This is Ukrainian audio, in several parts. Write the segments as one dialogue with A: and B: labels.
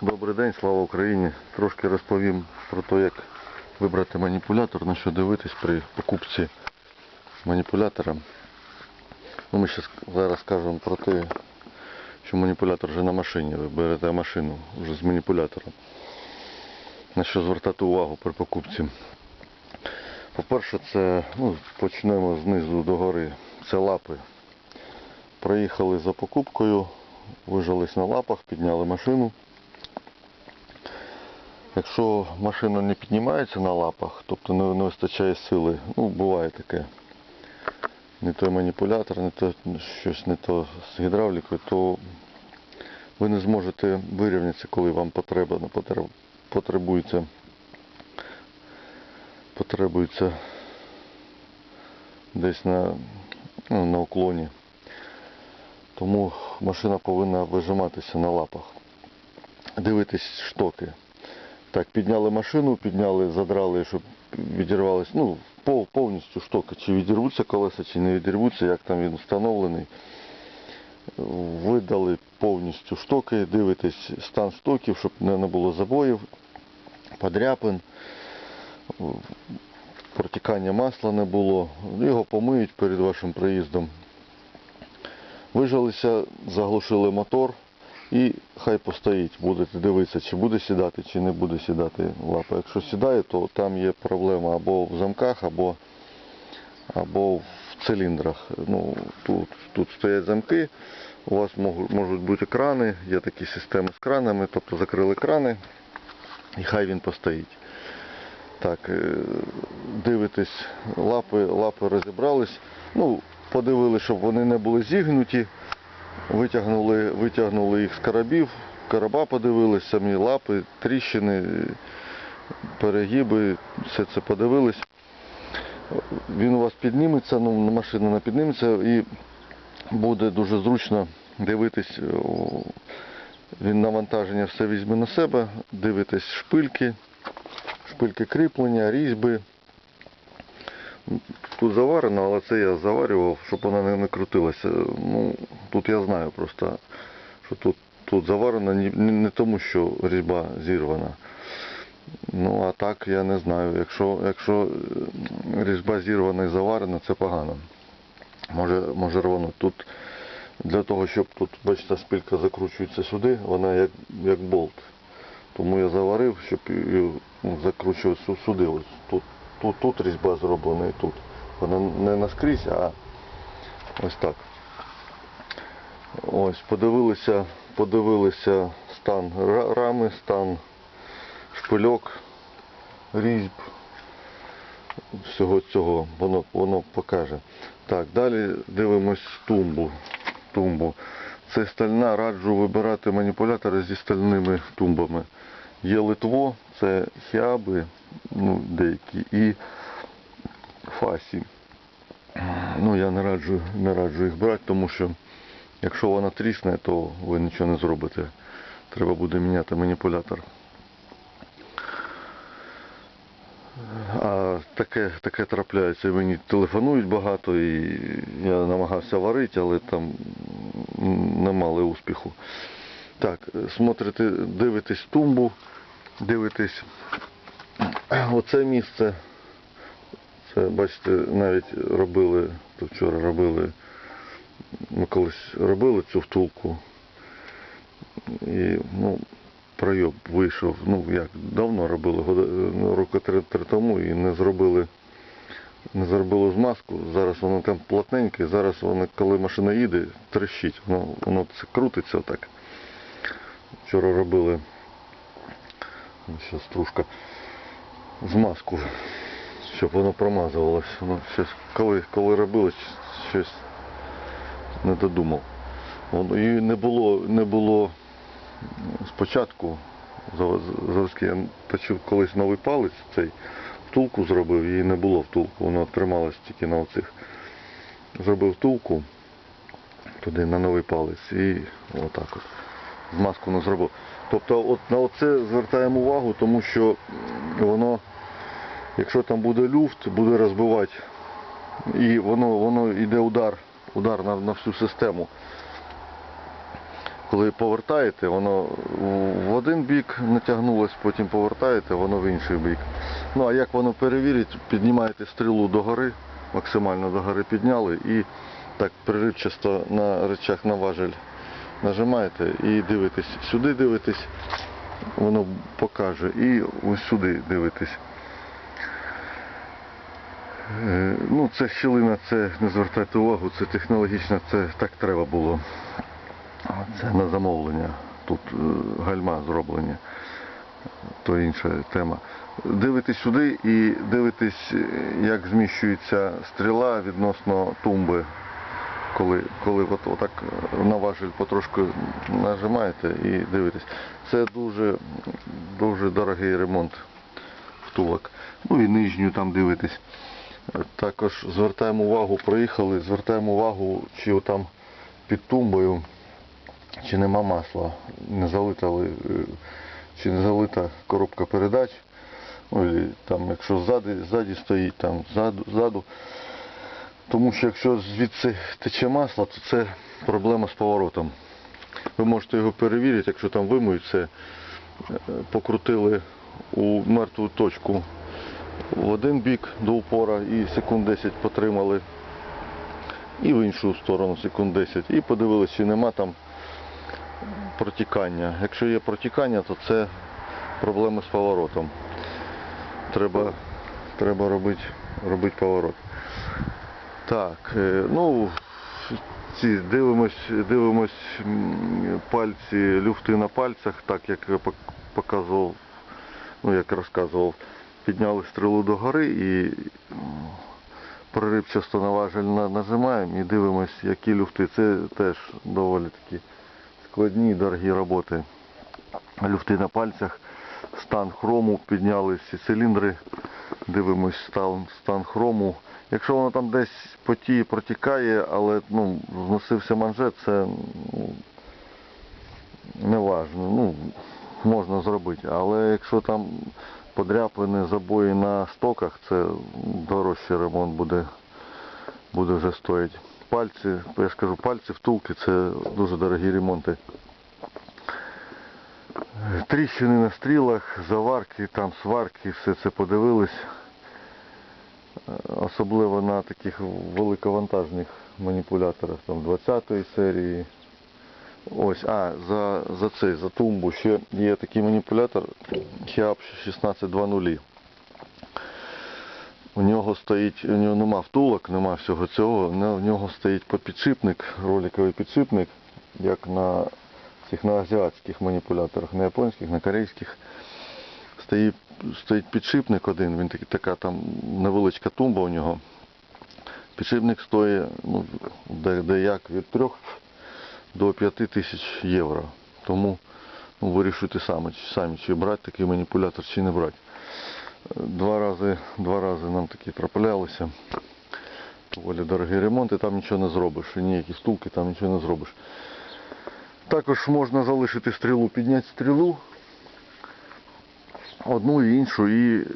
A: Добрий день, слава Україні. Трошки розповім про те, як вибрати маніпулятор, на що дивитись при покупці маніпулятора. Ну, ми зараз скажемо про те, що маніпулятор вже на машині. Ви берете машину вже з маніпулятором. На що звертати увагу при покупці. По-перше, це ну, почнемо знизу до гори. Це лапи. Проїхали за покупкою, вижались на лапах, підняли машину. Якщо машина не піднімається на лапах, тобто не, вистачає сили, ну буває таке. Не той маніпулятор, не то щось не то з гідравлікою, то ви не зможете вирівнятися, коли вам потреба потребується, потребується десь на, ну, на уклоні. Тому машина повинна вижиматися на лапах. Дивитись штоки. Так, підняли машину, підняли, задрали, щоб відірвалися, ну, пов- повністю штоки, чи відірвуться колеса, чи не відірвуться, як там він встановлений. Видали повністю штоки, дивитесь стан штоків, щоб не було забоїв, подряпин, протікання масла не було. Його помиють перед вашим приїздом. Вижалися, заглушили мотор і хай постоїть. Будете дивитися, чи буде сідати, чи не буде сідати лапа. Якщо сідає, то там є проблема або в замках, або, або в циліндрах. Ну, тут, тут стоять замки, у вас можуть, бути крани, є такі системи з кранами, тобто закрили крани і хай він постоїть. Так, е, дивитесь, лапи, лапи розібрались. Ну, подивилися, щоб вони не були зігнуті. Витягнули, витягнули їх з карабів, короба подивились, самі лапи, тріщини, перегиби, все це подивились. Він у вас підніметься, ну машина не підніметься і буде дуже зручно дивитись. Він навантаження все візьме на себе, дивитесь шпильки, шпильки кріплення, різьби. Тут заварено, але це я заварював, щоб вона не, крутилася. Ну, тут я знаю просто, що тут, тут заварено не, тому, що різьба зірвана. Ну, а так я не знаю. Якщо, якщо е, різьба зірвана і заварена, це погано. Може, може рвануть. Тут для того, щоб тут, бачите, спилька закручується сюди, вона як, як болт. Тому я заварив, щоб її ну, закручувати сюди. Ось тут, тут, тут різьба зроблена і тут. Вона не наскрізь, а ось так. Ось, подивилися, подивилися стан рами, стан шпильок, різьб, всього цього воно, воно покаже. Так, далі дивимось тумбу. тумбу. Це стальна, раджу вибирати маніпулятори зі стальними тумбами. Є литво, це хіаби, ну, деякі, і фасі. Ну, я не раджу, не раджу їх брати, тому що якщо вона трісне, то ви нічого не зробите. Треба буде міняти маніпулятор. А таке, таке трапляється. Мені телефонують багато і я намагався варити, але там не мали успіху. Так, смотрите, дивитесь тумбу, дивитесь оце місце. Це, бачите, навіть робили, то вчора робили, ми колись робили цю втулку. І, ну, пройоб вийшов, ну як давно робили, ну, роки три, три тому і не зробили, не зробили змазку. Зараз воно там плотненьке, зараз воно, коли машина їде, трещить, воно, воно це крутиться отак. Вчора робили ще стружка змазку, щоб воно промазувалось. Воно щось, коли, коли робили, щось не додумав. Воно, і не було, не було спочатку зав- я точив колись новий палець, цей втулку зробив, її не було втулку, воно трималось тільки на оцих. Зробив втулку туди на новий палець і отак от. Змазку не зробив. Тобто от на оце звертаємо увагу, тому що воно, якщо там буде люфт, буде розбивати. І воно, воно йде удар, удар на, на всю систему коли повертаєте, воно в один бік, натягнулось, потім повертаєте, воно в інший бік. Ну а як воно перевірить, піднімаєте стрілу догори, максимально догори підняли і так приривчасто на речах на важель нажимаєте і дивитесь. Сюди дивитесь, воно покаже, і ось сюди дивитесь. Е, Ну, це щілина, це не звертайте увагу, це технологічно, це так треба було. Це на замовлення. Тут е, гальма зроблені. То інша тема. Дивитесь сюди і дивитесь, е, як зміщується стріла відносно тумби. Коли, коли от, отак на важель потрошку нажимаєте і дивитесь. Це дуже, дуже дорогий ремонт втулок. Ну і нижню там дивитесь. Також звертаємо увагу, проїхали, звертаємо увагу, чи там під тумбою, чи нема масла, не залита, е, чи не залита коробка передач. Ну, і там, якщо ззаді, ззаді стоїть, там ззаду, ззаду. Тому що якщо звідси тече масло, то це проблема з поворотом. Ви можете його перевірити, якщо там вимиють це, е, покрутили у мертву точку в один бік до упора і секунд 10 потримали, і в іншу сторону секунд 10. І подивилися, чи нема там протікання. Якщо є протікання, то це проблеми з поворотом. Треба, треба робити, робити поворот. Так, е, ну ці дивимось, дивимось пальці, люфти на пальцях, так як я показував, ну як розказував, підняли стрілу догори і м, проривчасто на важель на- нажимаємо і дивимось, які люфти. Це теж доволі такі складні, дорогі роботи. Люфти на пальцях, стан хрому, підняли всі циліндри, дивимось стан, стан хрому. Якщо воно там десь потіє, протікає, але ну, зносився манжет, це ну, не важно. Ну, можна зробити. Але якщо там подряпини, забої на стоках, це дорожчий ремонт буде, буде вже стоїть. Пальці, я ж кажу, пальці, втулки це дуже дорогі ремонти. Тріщини на стрілах, заварки, там сварки, все це подивились. Особливо на таких великовантажних маніпуляторах, там 20-ї серії. Ось, а, за, за цей, за тумбу ще є такий маніпулятор HIAP 1620. У нього стоїть, у нього нема втулок, нема всього цього, в нього стоїть підшипник, роликовий підшипник, як на цих на азіатських маніпуляторах, на японських, на корейських. Стоїть, стоїть підшипник один, він така там невеличка тумба у нього. Підшипник стоїть ну, де, де як від 3 до 5 тисяч євро. Тому ну, вирішуйте самі, самі, чи брати такий маніпулятор, чи не брати. Два рази, два рази нам такі траплялися. Доволі дорогий ремонт, і там нічого не зробиш. І ніякі стулки там нічого не зробиш. Також можна залишити стрілу, підняти стрілу, одну і іншу, і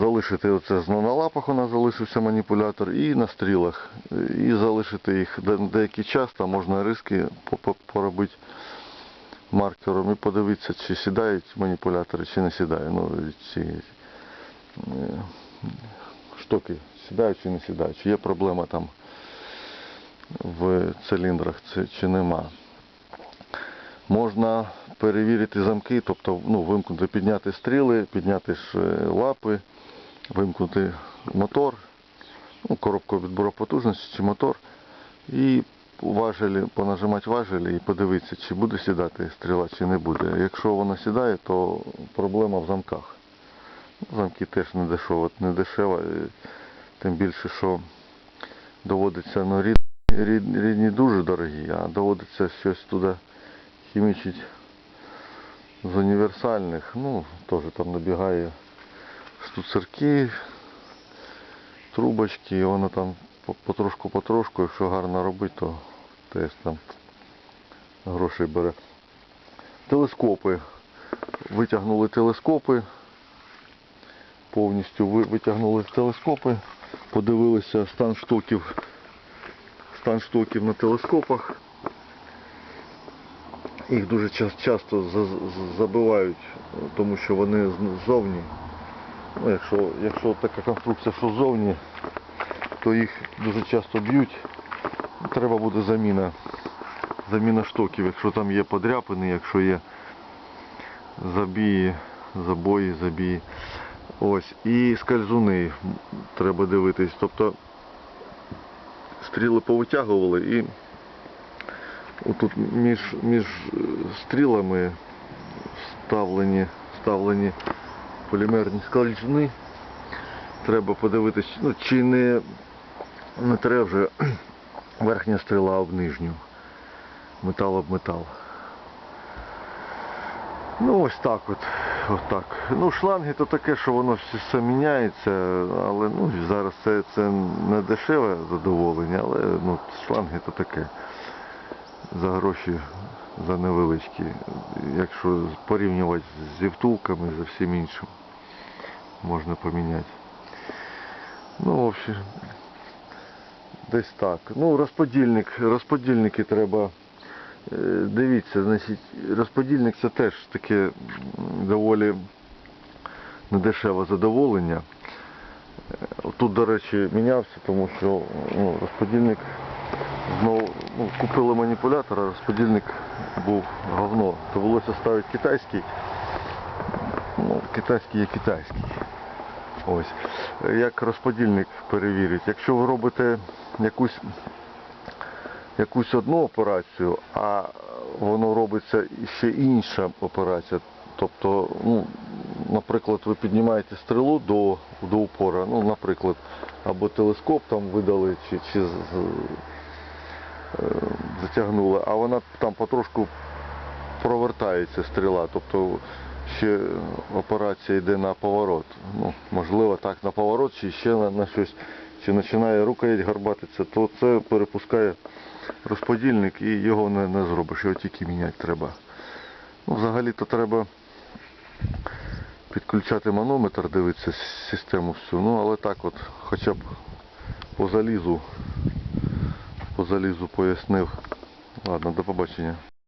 A: залишити оце знову на лапах у нас залишився маніпулятор, і на стрілах. І залишити їх де- деякий час, там можна риски по- по- поробити маркером і подивитися, чи сідають маніпулятори, чи не сідають. Ну, ці е, штоки сідають чи не сідають, чи є проблема там в циліндрах, чи нема. Можна перевірити замки, тобто ну, вимкнути, підняти стріли, підняти ж е, лапи, вимкнути мотор, ну, коробку відбору потужності чи мотор. І важелі, понажимати важелі і подивитися, чи буде сідати стріла, чи не буде. Якщо вона сідає, то проблема в замках. Замки теж не дешево, не дешево, е, тим більше, що доводиться ну, рід, рід, рідні дуже дорогі, а доводиться щось туди хімічить з універсальних. Ну, теж там набігає штуцерки, трубочки, і воно там потрошку-потрошку, якщо гарно робити, то теж там грошей бере. Телескопи. Витягнули телескопи. Повністю ви- витягнули телескопи, подивилися стан штоків, стан штоків на телескопах. Їх дуже часто за- забивають, тому що вони ззовні. Ну, якщо, якщо така конструкція, що ззовні, то їх дуже часто б'ють. Треба буде заміна, заміна штоків, якщо там є подряпини, якщо є забії, забої, забії. Ось. І скальзуни треба дивитись. Тобто стріли повитягували і отут між, між е, стрілами вставлені, вставлені полімерні скальзуни. Треба подивитись, ну, чи не, не треба вже верхня стріла об нижню. Метал об метал. Ну ось так от. Ось так. Ну шланги то таке, що воно все міняється, але ну, зараз це, це не дешеве задоволення, але ну, шланги то таке. За гроші за невеличкі. Якщо порівнювати з втулками, за всім іншим, можна поміняти. Ну, в общем, десь так. Ну, розподільник, розподільники треба. Е, Дивіться, значить, розподільник це теж таке доволі недешеве задоволення. Е, Тут, до речі, мінявся, тому що ну, розподільник знову ну, купили маніпулятор, а розподільник був говно. Довелося ставити китайський. Ну, китайський є китайський. Ось. Як розподільник перевірить. Якщо ви робите якусь якусь одну операцію, а воно робиться ще інша операція. Тобто, ну, наприклад, ви піднімаєте стрілу до, до упора, ну, наприклад, або телескоп там видали, чи, чи е, затягнули, а вона там потрошку провертається стріла, тобто ще операція йде на поворот. Ну, можливо, так на поворот, чи ще на, на щось, чи починає рукоять гарбатися, то це перепускає розподільник і його не, не зробиш, його тільки міняти треба. Ну, взагалі-то треба підключати манометр, дивитися систему всю. Ну, але так от, хоча б по залізу, по залізу пояснив. Ладно, до побачення.